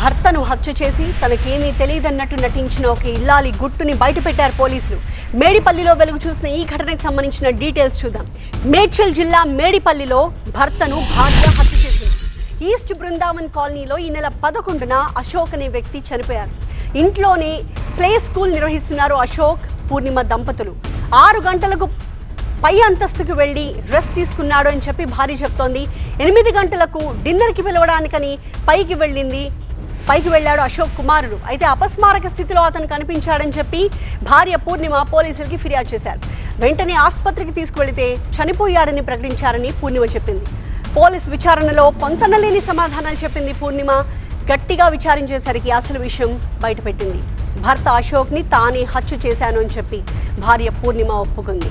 భర్తను హత్య చేసి తనకేమీ తెలియదన్నట్టు నటించిన ఒక ఇల్లాలి గుట్టుని బయటపెట్టారు పోలీసులు. మేడిపల్లిలో వెలుగు చూసిన ఈ ఘటనకు సంబంధించిన డీటెయిల్స్ చూద్దాం. మేడ్చల్ జిల్లా మేడిపల్లిలో భర్తను భార్య హత్య చేసింది. ఈస్ట్ బృందావన్ కాలనీలో ఈ నెల పదకొండున అశోక్ అనే వ్యక్తి చనిపోయారు. ఇంట్లోనే ప్లే స్కూల్ నిర్వహిస్తున్నారు అశోక్ పూర్ణిమ దంపతులు. ఆరు గంటలకు పై అంతస్తుకు వెళ్ళి రెస్ట్ తీసుకున్నాడు అని చెప్పి భార్య చెప్తోంది. ఎనిమిది గంటలకు డిన్నర్కి పిలవడానికని పైకి వెళ్ళింది పైకి వెళ్ళాడు అశోక్ కుమారుడు. అయితే అపస్మారక స్థితిలో అతను కనిపించాడని చెప్పి భార్య పూర్ణిమ పోలీసులకి ఫిర్యాదు చేశారు. వెంటనే ఆసుపత్రికి తీసుకువెళితే చనిపోయాడని ప్రకటించారని పూర్ణిమ చెప్పింది. పోలీస్ విచారణలో పొంతనలేని సమాధానాలు చెప్పింది పూర్ణిమ. గట్టిగా విచారించేసరికి అసలు విషయం బయటపెట్టింది. భర్త అశోక్ని తానే హత్య చేశాను అని చెప్పి భార్య పూర్ణిమ ఒప్పుకుంది.